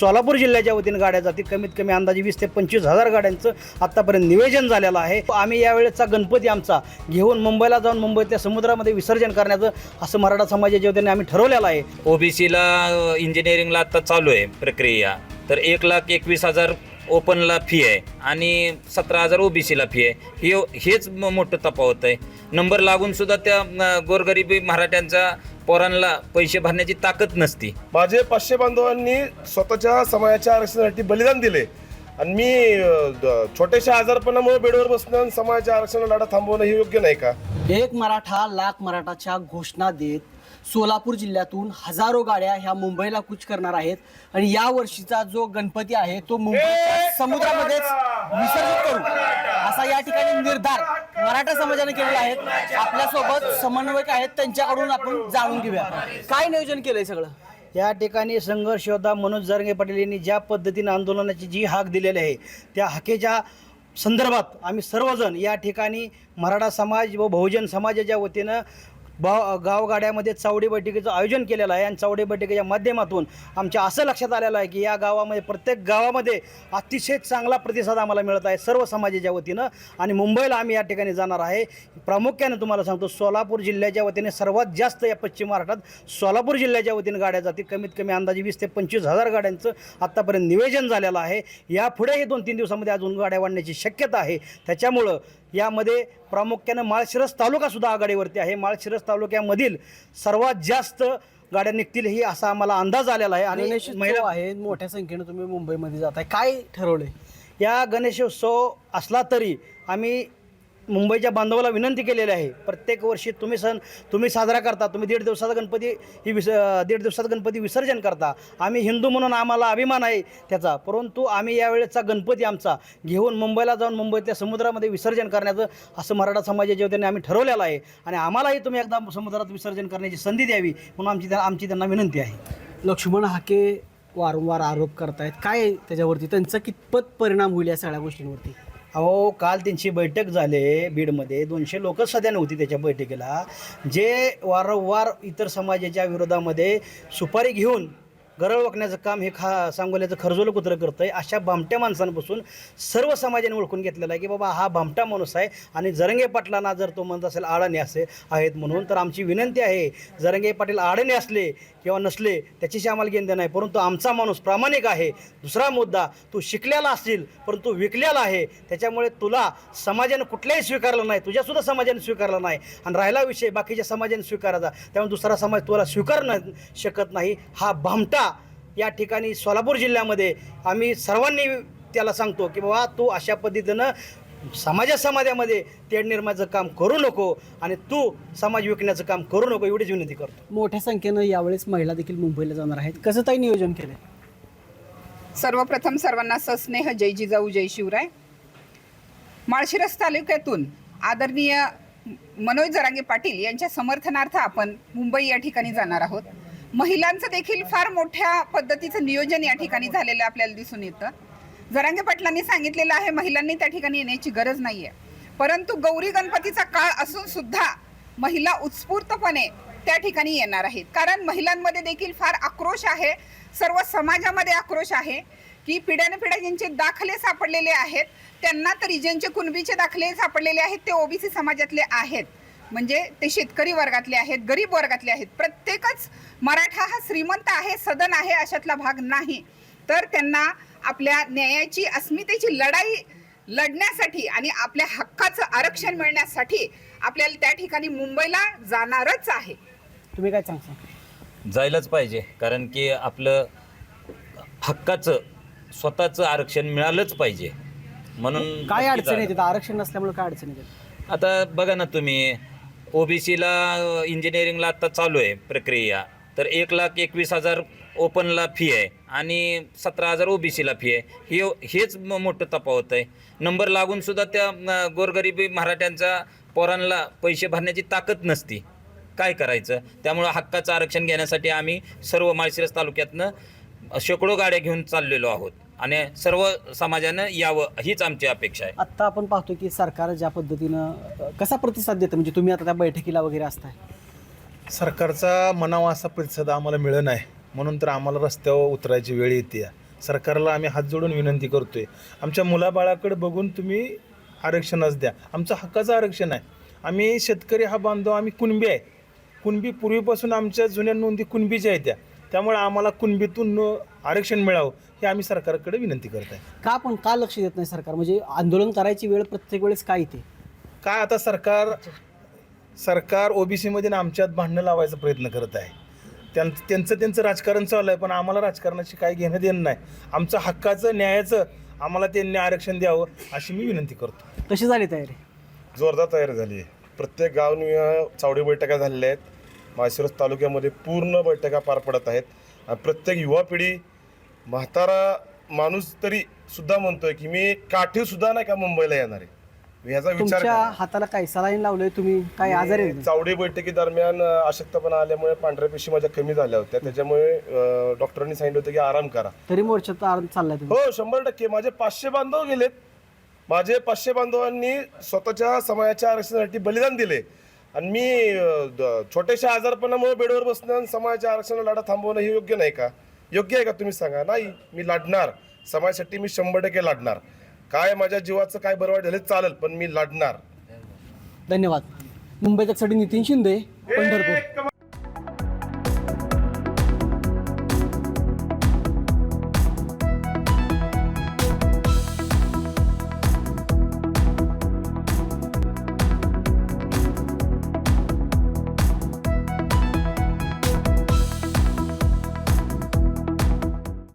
सोलापूर जिल्ह्याच्या वतीने गाड्या जातील. कमीत कमी अंदाजे वीस ते पंचवीस हजार गाड्यांचं आत्तापर्यंत निवेदन झालेलं आहे. आम्ही यावेळेचा गणपती आमचा घेऊन मुंबईला जाऊन मुंबईतल्या समुद्रामध्ये विसर्जन करण्याचं असं मराठा समाजाच्या वतीने आम्ही ठरवलेलं आहे. ओबीसीला इंजिनिअरिंगला आता चालू आहे प्रक्रिया. तर एक लाख एकवीस हजार ओपनला फी आहे आणि सतरा हजार ओबीसीला फी आहे. हे हेच म- मोठं तपावत आहे. नंबर लागून सुद्धा त्या गोरगरिबी मराठ्यांचा पोरांना पैसे भरण्याची ताकद नसती. माझे पाचशे बांधवांनी स्वतःच्या समाजाच्या आरक्षणासाठी बलिदान दिले. आणि मी अं, छोट्याशा आजारपणामुळे बेडवर बसणं आणि समाजाच्या आरक्षणाला लढा थांबवणं हे योग्य नाही का? एक मराठा लाख मराठाच्या घोषणा देत सोलापूर जिल्ह्यातून हजारो गाड्या ह्या मुंबईला कूच करणार आहेत आणि या वर्षीचा जो गणपती आहे तो मुंबईच्या समुद्रामध्येच विसर्जित करू. असा या ठिकाणी निर्धार. मराठा समाजाने केलेले आहेत. आपल्यासोबत समन्वयक आहेत. त्यांच्याकडून आपण जाणून घेऊया. काय नियोजन केलंय सगळं? या ठिकाणी संघर्ष योद्धा मनोज जरंगे पाटील यांनी ज्या पद्धतीने आंदोलनाची जी हाक दिलेली आहे त्या हाकेच्या संदर्भात आम्ही सर्वजण या ठिकाणी मराठा समाज व बहुजन समाजाच्या वतीनं भाव गावगाड्यामध्ये चावडी बैठकीचं आयोजन केलेलं आहे आणि चावडी बैठकीच्या माध्यमातून आमच्या असं लक्षात आलेलं आहे की या गावामध्ये प्रत्येक गावामध्ये अतिशय चांगला प्रतिसाद आम्हाला मिळत आहे सर्व समाजाच्या वतीनं. आणि मुंबईला आम्ही या ठिकाणी जाणार आहे. प्रामुख्याने तुम्हाला सांगतो सोलापूर जिल्ह्याच्या वतीने सर्वात जास्त या पश्चिम महाराष्ट्रात सोलापूर जिल्ह्याच्या वतीने गाड्या जातील. कमीत कमी अंदाजे वीस ते पंचवीस हजार गाड्यांचं आत्तापर्यंत निवेदन झालेलं आहे. यापुढेही दोन तीन दिवसामध्ये अजून गाड्या वाढण्याची शक्यता आहे. त्याच्यामुळं यामध्ये प्रामुख्यानं माळशिरस तालुकासुद्धा आघाडीवरती आहे. माळशिरस तालुक्यामधील सर्वात जास्त गाड्या निघतील ही असा आम्हाला अंदाज आलेला आहे. आणि महिला आहे. मोठ्या संख्येनं तुम्ही मुंबईमध्ये जाताय. काय ठरवलंय? या गणेशोत्सव असला तरी आम्ही मुंबईच्या बांधवाला विनंती केलेली आहे. प्रत्येक वर्षी तुम्ही सण तुम्ही साजरा करता तुम्ही दीड दिवसाचा गणपती ही विस दीड दिवसात गणपती विसर्जन करता. आम्ही हिंदू म्हणून आम्हाला अभिमान आहे त्याचा. परंतु आम्ही यावेळेचा गणपती आमचा घेऊन मुंबईला जाऊन मुंबईतल्या समुद्रामध्ये विसर्जन करण्याचं असं मराठा समाजाच्या वतीने आम्ही ठरवलेलं आहे. आणि आम्हालाही तुम्ही एकदा समुद्रात विसर्जन करण्याची संधी द्यावी म्हणून आमची आमची त्यांना विनंती आहे. लक्ष्मण हाके वारंवार आरोप करतायत. काय त्याच्यावरती? त्यांचा कितपत परिणाम होईल या सगळ्या गोष्टींवरती? अहो काल त्यांची बैठक झाले बीडमध्ये. दोनशे लोक सध्या नव्हती त्याच्या बैठकीला. जे वारंवार इतर समाजाच्या विरोधामध्ये सुपारी घेऊन गरळ वाकण्याचं काम हे खा सांगोल्याचं खरजोलं कुत्रं करतं आहे अशा भामट्या माणसांपासून सर्व समाजाने ओळखून घेतलेला आहे की बाबा हा भामटा माणूस आहे आणि जरंगे पाटलांना जर तो म्हणत असेल आडाणे असे आहेत म्हणून तर आमची विनंती आहे जरंगे पाटील आडाणे असले किंवा नसले त्याच्याशी आम्हाला घेणं नाही. परंतु आमचा माणूस प्रामाणिक आहे. दुसरा मुद्दा तू शिकलेला असशील परंतु विकलेला आहे. त्याच्यामुळे तुला समाजाने कुठल्याही स्वीकारलं नाही. तुझ्यासुद्धा समाजाने स्वीकारला नाही. आणि राहिला विषय बाकीच्या समाजाने स्वीकारायचा. त्यामुळे दुसरा समाज तुला स्वीकारणं शकत नाही. हा भामटा या ठिकाणी सोलापूर जिल्ह्यामध्ये आम्ही सर्वांनी त्याला सांगतो की बाबा तू अशा पद्धतीनं समाजा समाजामध्ये तेढ निर्माचं काम करू नको आणि तू समाज विकण्याचं काम करू नको एवढीच विनंती करतो. मोठ्या संख्येनं यावेळेस महिला देखील मुंबईला जाणार आहेत. कसं ताई नियोजन केलंय? सर्वप्रथम सर्वांना सस्नेह जय जिजाऊ जय शिवराय. माळशिरस तालुक्यातून आदरणीय मनोज जरांगे पाटील यांच्या समर्थनार्थ आपण मुंबई या ठिकाणी जाणार आहोत. महिलांचं देखील फार मोठ्या पद्धतीचं नियोजन या ठिकाणी झालेलं आपल्याला दिसून येतं. जरांगे पाटलांनी सांगितलेलं आहे महिलांनी त्या ठिकाणी येण्याची गरज नाही आहे परंतु गौरी गणपतीचा काळ असून सुद्धा महिला उत्स्फूर्तपणे त्या ठिकाणी येणार आहेत. कारण महिलांमध्ये देखील फार आक्रोश आहे सर्व समाजामध्ये आक्रोश आहे की पिढ्याने पिढ्या ज्यांचे दाखले सापडलेले आहेत त्यांना तरी ज्यांचे कुणबीचे दाखले सापडलेले आहेत ते ओबीसी समाजातले आहेत. म्हणजे ते शेतकरी वर्गातले आहेत गरीब वर्गातले आहेत. प्रत्येकच मराठा हा श्रीमंत आहे सदन आहे अशातला भाग नाही. तर त्यांना आपल्या न्यायाची अस्मितेची लढाई लढण्यासाठी आणि आपल्या हक्काचं आरक्षण मिळण्यासाठी आपल्याला त्या ठिकाणी मुंबईला जाणारच आहे. तुम्ही काय सांगता? जायलाच पाहिजे कारण की आपलं हक्काचं स्वतःचं आरक्षण मिळालंच पाहिजे. म्हणून काय नक्की अडचण. येते आरक्षण नसल्यामुळे काय अडचण येते आता बघा ना तुम्ही ओबीसीला इंजिनिअरिंगला आता चालू आहे प्रक्रिया. तर एक लाख एकवीस हजार ओपनला फी आहे आणि सतरा हजार ओबीसीला फी आहे. हे हेच म- मोठं तफावत आहे. नंबर लागूनसुद्धा त्या अं, गोरगरिबी मराठ्यांचा पोरांना पैसे भरण्याची ताकद नसती. काय करायचं? त्यामुळं हक्काचं आरक्षण घेण्यासाठी आम्ही सर्व माळशिरस तालुक्यातनं शेकडो गाड्या घेऊन चाललेलो आहोत. आणि सर्व समाजानं यावं हीच आमची अपेक्षा आहे. आत्ता आपण पाहतो की सरकार ज्या पद्धतीनं कसा प्रतिसाद देतं? म्हणजे तुम्ही आता त्या बैठकीला वगैरे असताय. सरकारचा मनावा असा प्रतिसाद आम्हाला मिळत नाही. म्हणून तर आम्हाला रस्त्यावर उतरायची वेळ येते. सरकारला आम्ही हात जोडून विनंती करतोय. आमच्या मुलाबाळाकडे बघून तुम्ही आरक्षणच द्या. आमचं हक्काचं आरक्षण आहे. आम्ही शेतकरी हा बांधव आम्ही कुणबी आहे. कुणबी पूर्वीपासून आमच्या जुन्या नोंदी कुणबीच्या आहेत त्या. त्यामुळे आम्हाला कुणबीतून आरक्षण मिळावं हे आम्ही सरकारकडे विनंती करत आहे. का पण का लक्ष देत नाही सरकार? म्हणजे आंदोलन करायची वेळ प्रत्येक वेळेस काय येते? काय आता सरकार सरकार ओबीसीमध्ये ना आमच्यात भांडणं लावायचा प्रयत्न करत आहे. त्यां त्यांचं त्यांचं राजकारण चालू आहे पण आम्हाला राजकारणाशी काही घेणं देणं नाही. आमचं हक्काचं न्यायाचं आम्हाला त्यांनी आरक्षण द्यावं अशी मी विनंती करतो. कशी झाली तयारी? जोरदार तयारी झाली आहे. प्रत्येक गावनिहाय चावडी बैठका झालेल्या आहेत. माळशिरस तालुक्यामध्ये पूर्ण बैठका पार पडत आहेत. आणि प्रत्येक युवा पिढी म्हातारा माणूस तरी सुद्धा म्हणतोय की मी काठीव सुद्धा नाही का मुंबईला येणार आहे? विचार तुमच्या करा. हाताला काय सलाईन लावलंय तुम्ही? काय आजारी? चावडी बैठकी दरम्यान अ, अशक्तपणा आल्यामुळे पांढऱ्या पेशी माझ्या कमी झाल्या होत्या. त्याच्यामुळे अ, डॉक्टरांनी सांगितलं होतं की आराम करा. तरी मोर्चात आर- चाललाय तुम्ही हो शंभर टक्के. माझे पाचशे बांधव गेलेत. माझे पाचशे बांधवांनी स्वतःच्या समाजाच्या आरक्षणासाठी बलिदान दिले. आणि मी अ, द- छोट्याशा आजारपणामुळे बेडवर बसणं आणि समाजाच्या आरक्षणाला लढा थांबवणं हे योग्य नाही का? योग्य आहे का तुम्ही सांगा? नाही मी लढणार समाजासाठी मी शंभर टक्के लढणार काय माझ्या जीवाचं काय बरं वाईट झालं चालेल पण मी लढणार. धन्यवाद. मुंबई तकसाठी नितीन शिंदे पंढरपूर.